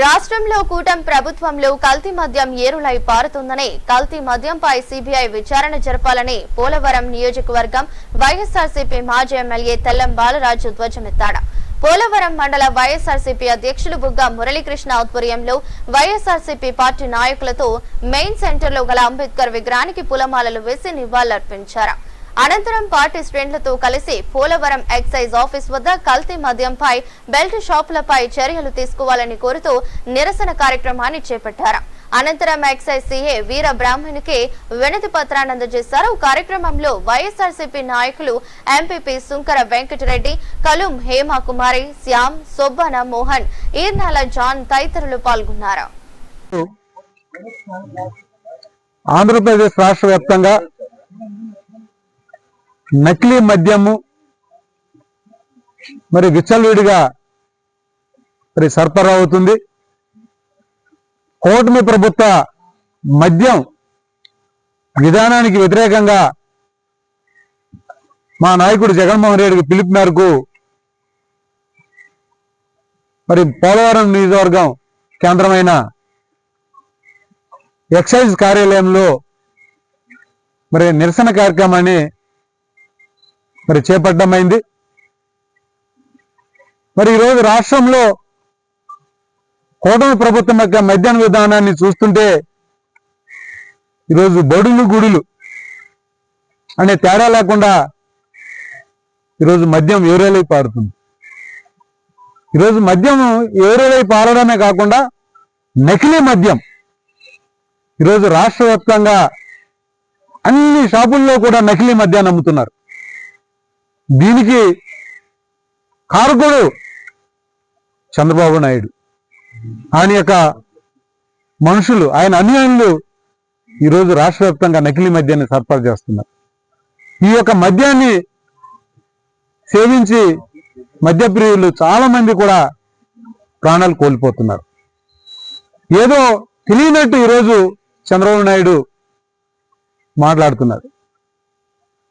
రాష్ట్రంలో కూటం ప్రభుత్వంలో కల్తీ మద్యం ఏరులై పారుతుందని కల్తీ మద్యంపై సిబిఐ విచారణ జరపాలని పోలవరం నియోజకవర్గం వైఎస్ఆర్సీపీ మాజీ ఎమ్మెల్యే తెల్లం బాలరాజు ధ్వజమెత్తాడు. పోలవరం మండల వైఎస్ఆర్సీపీ అధ్యక్షులు బుగ్గ మురళీకృష్ణ ఆధ్వర్యంలో వైఎస్ఆర్సీపీ పార్టీ నాయకులతో మెయిన్ సెంటర్లో గల అంబేద్కర్ విగ్రహానికి పూలమాలలు వేసి నివాళులర్పించారు. అనంతరం పార్టీ శ్రేణులతో కలిసి పోలవరం ఎక్సైజ్ ఆఫీస్ వద్ద కల్తీ మద్యంపై బెల్ట్ షాపులపై చర్యలు తీసుకోవాలని కోరుతూ నిరసన కార్యక్రమాన్ని చేపట్టారు. అనంతరం ఎక్సైజ్ సీఏ వీర బ్రాహ్మణికి వినతి పత్రాన్ని అందజేశారు. కార్యక్రమంలో వైఎస్ఆర్సీపీ నాయకులు ఎంపీపీ సుంకర వెంకటరెడ్డి కలుం హేమా కుమారి శ్యామ్ సొబ్బన మోహన్ ఈర్నాల జాన్ తదితరులు పాల్గొన్నారు. ఆంధ్రప్రదేశ్ రాష్ట్ర వ్యాప్తంగా నకిలీ మద్యము మరి విచ్చలవిడిగా మరి సరఫరా అవుతుంది కూటమి ప్రభుత్వ మద్యం విధానానికి వ్యతిరేకంగా మా నాయకుడు జగన్మోహన్ రెడ్డికి పిలుపు మేరకు మరి పోలవరం నియోజకవర్గం కేంద్రమైన ఎక్సైజ్ కార్యాలయంలో మరి నిరసన కార్యక్రమాన్ని మరి చేపట్టమైంది. మరి ఈరోజు రాష్ట్రంలో కూటమి ప్రభుత్వం యొక్క మద్యాహ్న విధానాన్ని చూస్తుంటే ఈరోజు బడులు గుడులు అనే తేడా లేకుండా ఈరోజు మద్యం ఏరేలై పారుతుంది. ఈరోజు మద్యం ఏరేలై పారడమే కాకుండా నకిలీ మద్యం ఈరోజు రాష్ట్ర వ్యాప్తంగా అన్ని షాపుల్లో కూడా నకిలీ మద్యాన్ని అమ్ముతున్నారు. దీనికి కారకుడు చంద్రబాబు నాయుడు. ఆయన యొక్క మనుషులు ఆయన అనుయాయులు ఈరోజు రాష్ట్ర వ్యాప్తంగా నకిలీ మద్యాన్ని సరఫరా చేస్తున్నారు. ఈ యొక్క మద్యాన్ని సేవించి మద్యప్రియులు చాలా మంది కూడా ప్రాణాలు కోల్పోతున్నారు. ఏదో తెలియనట్టు ఈరోజు చంద్రబాబు నాయుడు మాట్లాడుతున్నారు.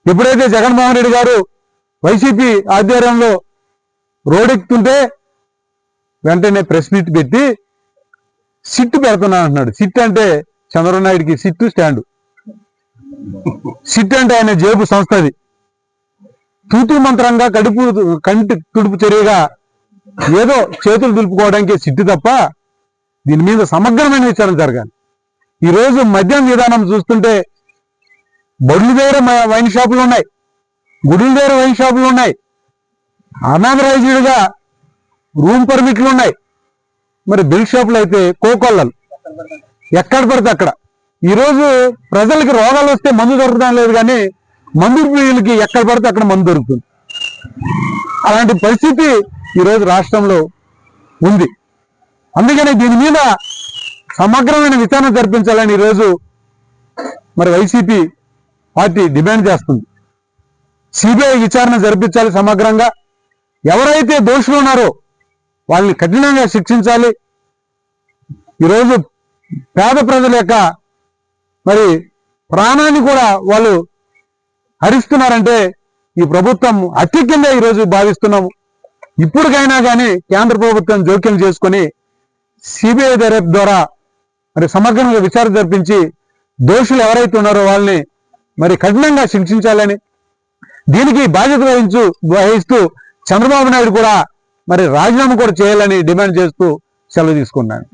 ఎప్పుడైతే జగన్మోహన్ రెడ్డి గారు వైసీపీ ఆధ్వర్యంలో రోడెక్కుతుంటే వెంటనే ప్రెస్ మీట్ పెట్టి సిట్ పెడుతున్నాను అంటున్నాడు. సిట్ అంటే చంద్రబాబు నాయుడికి సిట్టు స్టాండు. సిట్ అంటే ఆయన జేబు సంస్థది. తూతు మంత్రంగా కడుపు కంటి తుడుపు చర్యగా ఏదో చేతులు దులుపుకోవడానికి సిట్టు తప్ప దీని మీద సమగ్రమైన విచారణ జరగాలి. ఈ రోజు మద్యం విధానం చూస్తుంటే బడులు దగ్గర వైన్ షాపులు ఉన్నాయి. గుడుల దగ్గర వైన్ షాపులు ఉన్నాయి. అనాథరైజ్డ్గా రూమ్ పర్మిట్లు ఉన్నాయి. మరి బిల్ షాపులు అయితే కోకొల్లలు. ఎక్కడ పడితే అక్కడ. ఈరోజు ప్రజలకి రోగాలు వస్తే మందు దొరకడం లేదు కానీ మందు ప్రియులకి ఎక్కడ పడితే అక్కడ మందు దొరుకుతుంది. అలాంటి పరిస్థితి ఈరోజు రాష్ట్రంలో ఉంది. అందుకని దీని మీద సమగ్రమైన విచారణ జరిపించాలని ఈరోజు మరి వైసీపీ పార్టీ డిమాండ్ చేస్తుంది. సిబిఐ విచారణ జరిపించాలి సమగ్రంగా. ఎవరైతే దోషులు ఉన్నారో వాళ్ళని కఠినంగా శిక్షించాలి. ఈరోజు పేద ప్రజల యొక్క మరి ప్రాణాన్ని కూడా వాళ్ళు హరిస్తున్నారంటే ఈ ప్రభుత్వం అతి కింద ఈరోజు భావిస్తున్నాము. ఇప్పటికైనా కానీ కేంద్ర ప్రభుత్వం జోక్యం చేసుకొని సిబిఐ దర్యాప్తు ద్వారా మరి సమగ్రంగా విచారణ జరిపించి దోషులు ఎవరైతే ఉన్నారో వాళ్ళని మరి కఠినంగా శిక్షించాలని దీనికి బాధ్యత వహించు వహిస్తూ చంద్రబాబు నాయుడు కూడా మరి రాజీనామా కూడా చేయాలని డిమాండ్ చేస్తూ సెలవు తీసుకున్నాను